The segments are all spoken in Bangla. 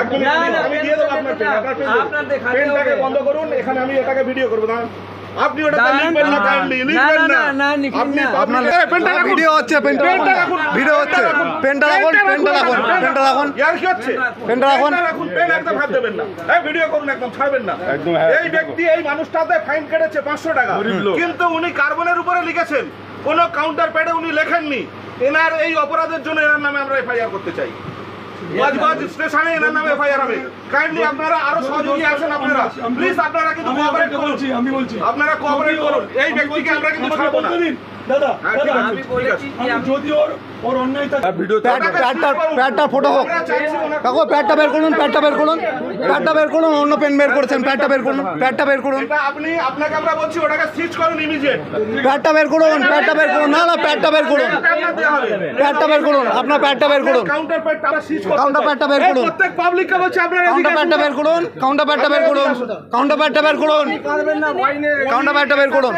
এক মিনিট, না, না, আমি দিয়ে দেবো আপনার পেন, আপনার পেন দেবো। আপনার দেখাতে পেনটাকে বন্ধ করুন এখানে আমি এটাকে ভিডিও করব না আপনি ওটাতে লিখবেন না না, কাইন্ডলি লিখবেন না, না না, না, লিখবেন আপনি আপনার পেনটা রাখুন। ভিডিও হচ্ছে পেনটা পেনটা রাখুন। রাখুন ভিডিও হচ্ছে। পেনটা রাখুন পেনটা রাখুন পেনটা রাখুন। ইয়ার কি হচ্ছে? পেনটা রাখুন। রাখুন। পেন একদম হাত দেবেন না। এই ভিডিও করুন একদম ছাড়বেন না। এই ব্যক্তি এই মানুষটাতে ফাইন কেটেছে পাঁচশো টাকা। কিন্তু উনি কার্বনের উপরে লিখেছেন কোন কাউন্টার প্যাডে উনি লেখেননি। এনার এই অপরাধের জন্য এনার নামে আমরা এফআইআর করতে চাই। ওয়াজবাজ স্টেশনে এনার নামে এফআইআর হবে। কাইন্ডলি আপনারা আরও সহযোগী আছেন আপনারা। প্লিজ আপনারা কিন্তু কোঅপারেট করুন। আমি বলছি। আপনারা কোঅপারেট করুন। এই ব্যক্তিকে আমরা কিন্তু ছাড়বো না। দাদা হ্যাঁ, দাদা, ঠিক আছে, আমি বলেছি আছে। যে আমি আমি যদি ওর ওর অন্যায় থাকে প্যাড প্যাডটার প্যাডটার ফটো হোক কাকু প্যাডটা বের করুন প্যাডটা বের করুন প্যাডটা বের করুন অন্য পেন বের করেছেন প্যাডটা বের করুন প্যাডটা বের করুন আপনি আপনাকে আমরা বলছি ওটাকে সুইচ করুন ইমিডিয়েট প্যাডটা বের করুন প্যাডটা বের করুন না না প্যাডটা বের করুন প্যাডটা বের করুন আপনার প্যাডটা বের করুন কাউন্টার প্যাড তারা সুইচ করতে Counter চায়। বের করুন। প্রত্যেক পাবলিককে বলছি আপনারা কাউন্টার প্যাডটা বের করুন কাউন্টার প্যাডটা বের করুন কাউন্টার প্যাডটা বের করুন কাউন্টার প্যাডটা বের করুন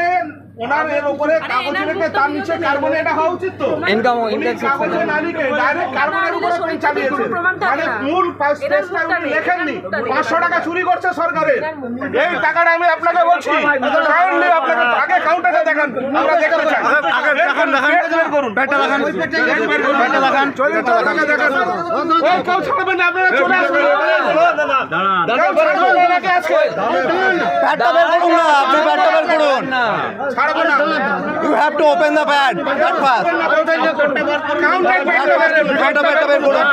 ওনার এর উপরে কাগজ রেখে তার নিচে কার্বনে এটা হওয়া উচিত তো উনি index কাগজে না লিখে ডাইরেক্ট কার্বনের উপরে পেন চালিয়েছে মানে মূল উনি লেখেননি পাঁচশো টাকা চুরি করছে সরকারের এই টাকাটা আমি আপনাকে বলছি কাইন্ডলি আপনাকে আগে কাউন্টারে দেখান আমরা দেখতে চাই আগে দেখান দেখান বের করুন প্যাডটা দেখান করুন দেখান টাকা দেখান ওই কেউ ছাড়বেন না আপনারা চলে আসুন কেউ ছাড়বেন না নাকি আজকে প্যাডটা বের করুন না আপনি প্যাডটা বের করুন প্যাডটা বের করুন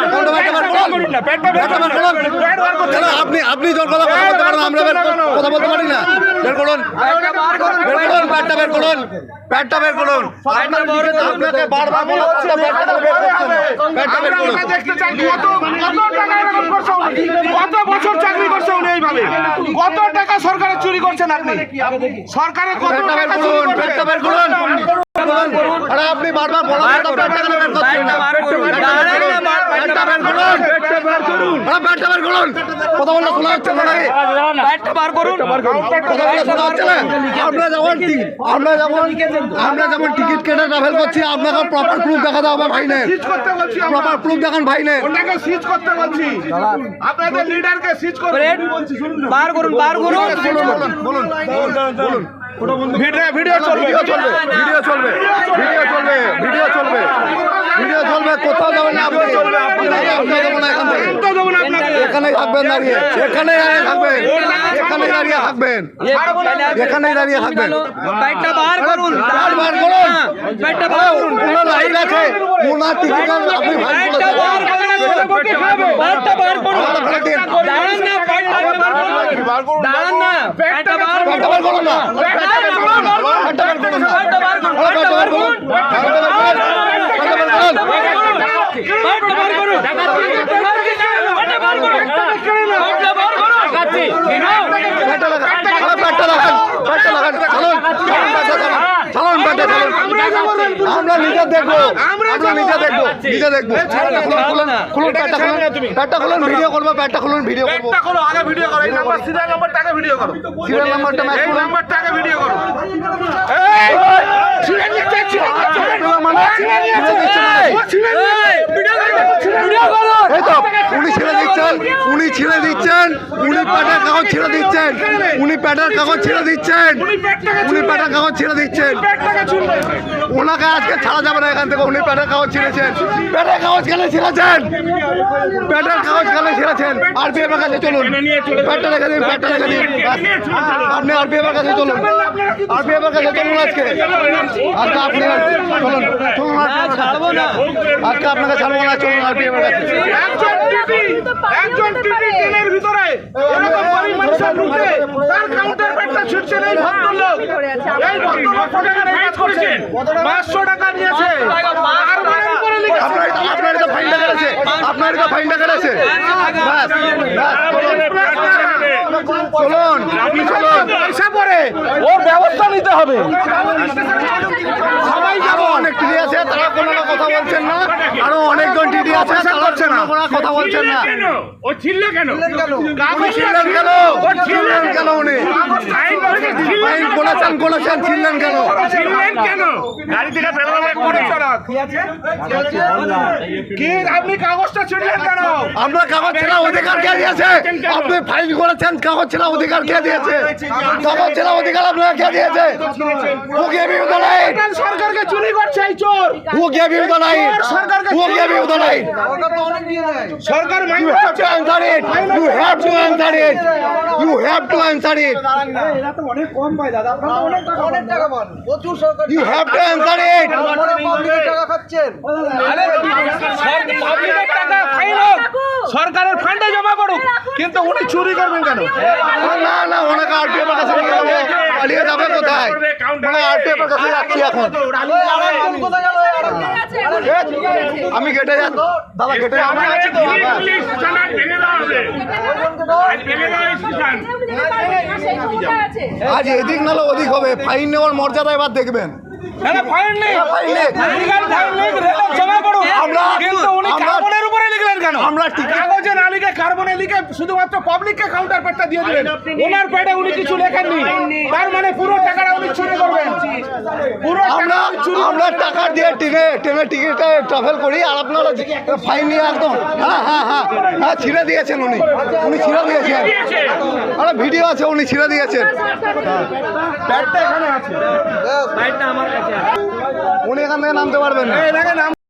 প্যাড বার করতে কেন আপনি আপনি জোর কথা বলতে পারেন আমরা কথা বলতে পারি না। বের করুন। বার করুন প্যাডটা বের করুন। প্যাডটা বের করুন। আপনাকে বারবার বলা হচ্ছে প্যাডটা বের করছেন। প্যাডটা বের করুন। ওটা দেখতে চাই। কত কত টাকা এরকম করছে? কত বছর চাকরি করছে? উনি এইভাবে। কত টাকা সরকারের চুরি করছেন আপনি? সরকারের কত টাকা চুরি করছেন? আপনি বারবার বলা আমরা যখন টিকিট কেটে ট্রাভেল করছি আপনাকে প্রপার প্রুফ দেখাতে হবে ভাইনের সিজ করতে প্রপার প্রুফ দেখান সিজ করতে বলছি। আপনাদের লিডারকে সিজ করুন। বার করুন বার করুন। বলুন বলুন ভিডিও চলবে ভিডিও চলবে। ভিডিও চলবে ভিডিও চলবে ভিডিও চলবে। ভিডিও চলবে কোথাও যাবেন না আপনি। এখানেই থাকবেন দাঁড়িয়ে। এখানেই দাঁড়িয়ে থাকবেন। এখানেই দাঁড়িয়ে থাকবেন। এখানেই দাঁড়িয়ে থাকবেন। ব্যাটটা বার করুন। বার বার করুন। ব্যাটটা বার করুন। ওনার লাইন আছে ওনার টিকিট আপনি বার করুন। ব্যাটটা বার করুন। দাঁড়ান না ব্যাটটা বার করুন। দাঁড়ান না ব্যাটটা বার করুন ব্যাটটা বার করুন না ব্যাটটা বার করুন না ব্যাটটা বার করুন না ব্যাটটা বার করুন ব্যাটটা বার করুন ব্যাটটা বার করুন ব্যাটটা বার করুন ব্যাটটা বার করুন ব্যাটটা বার করুন ব্যাটটা বার করুন দেখাচ্ছি ব্যাটটা লাগান আরে ব্যাটটা লাগান ব্যাটটা লাগান চলুন চলুন ব্যাটটা চালান চালান ব্যাটটা চালান আমরা ভিডিও করব ভিডিও করো আগে ভিডিও করো নাম্বারটা নাম্বারটাকে ভিডিও। ও ছিঁড়ে নিচ্ছে ভিডিও করুন এই তো উনি ছেড়ে দিচ্ছেন উনি ছেড়ে দিচ্ছেন উনি প্যাটার কাগজ ছেড়ে দিচ্ছেন উনি প্যাটার কাগজ ছেড়ে দিচ্ছেন উনি প্যাটার কাগজ ছেড়ে দিচ্ছেন। ওনাকে আজকে ছাড়া যাবে না এখান থেকে উনি প্যাটার কাগজ ছিঁড়েছেন। প্যাটার কাগজ কেন ছিঁড়েছেন? প্যাটার কাগজ কেন ছিঁড়েছেন? আরপিএফ এর কাছে চলুন। প্যাটটা রেখে দিন প্যাটটা রেখে দিন। আপনি আরপিএফ এর কাছে চলুন। আরপিএফ এর কাছে চলুন আজকে। আজকে আপনি চলুন চলুন আজকে। আপনাকে ছাড়বো না চলুন আরপিএফ এর কাছে। একজন টিটি একজন টিটি ট্রেনের ভিতরে এরকম গরিব মানুষের ঢুকে তার কাউন্টার ছুটছেন এই ভদ্রলোক। এই ভদ্রলোক। টাকা ফাইন করছেন। পাঁচশো টাকা নিয়েছে আপনার এটা ফাইনটা কেটেছে আপনার ফাইনটা কেটেছে ব্যাস ব্যাস চলুন। আপনি চলুন। পয়সা পরে ওর ব্যবস্থা নিতে হবে। সবাই যাব। আছে তারা কোনো না কথা বলছেন না। আরও অনেকজন টিডি আছে তারা করছে না। কোনো কথা বলছেন না। ও ছিল কেন? কাগজ ছিলেন কেন? ও ছিলেন কেন? উনি? বলেছেন বলেছেন ছিলেন কেন ছিলেন কেন গাড়ি থেকে বেরোবে করে চালাক। কি আপনি কাগজটা ছিঁড়লেন কেন আমরা কাগজ ছেড়া অধিকার কে দিয়েছে আপনি ফাইল করেছেন কাগজ ছেড়া অধিকার কে দিয়েছে কাগজ ছেড়া অধিকার আপনারা কে দিয়েছে Who gave you the right? সরকারকে চুরি করছে এই চোর Who gave you the right? Who gave you the right? Sarkar You have to answer it. You have to answer it. You have to answer it. এরা তো অনেক কম পায় দাদা আপনারা অনেক টাকা পান প্রচুর সরকার You have to answer it. টাকা খাচ্ছেন। টাকা ফাইন হোক সরকারের ফান্ডে জমা করুক কিন্তু উনি চুরি করবেন কেন না না ওনাকে কাছে পালিয়ে যাবে কোথায় মানে কাছে যাচ্ছি এখন আমি কেটে যাচ্ছি দাদা আজ এদিক নাহলে ওদিক হবে ফাইন নেওয়ার মর্যাদা এবার দেখবেন ফাইন নেই ফাইন নেই। ফাইন নেই জমা করুন আমরা- কিন্তু উনি লিখলেন কেন? আমরা টিকিট- কাগজে না লিখে কার্বনে লিখে শুধুমাত্র পাবলিককে কাউন্টার পেটটা দিয়ে দিলেন। ওনার পেটে উনি কিছু লেখেননি। তার মানে পুরো টাকাটা উনি চুরি করবেন। পুরো আমরা টাকা আমরা টাকা দিয়ে ট্রেনে ট্রেনের টিকিটে ট্রাভেল করি আর আপনারা ফাইন নিয়ে একদম হ্যাঁ হ্যাঁ হ্যাঁ। হ্যাঁ ছিঁড়ে দিয়েছেন উনি। উনি ছিঁড়ে দিয়েছেন। আরে ভিডিও আছে উনি ছিঁড়ে দিয়েছেন। ব্যাগটা এখানে আছে। উনি এখান থেকে নামতে পারবেন না।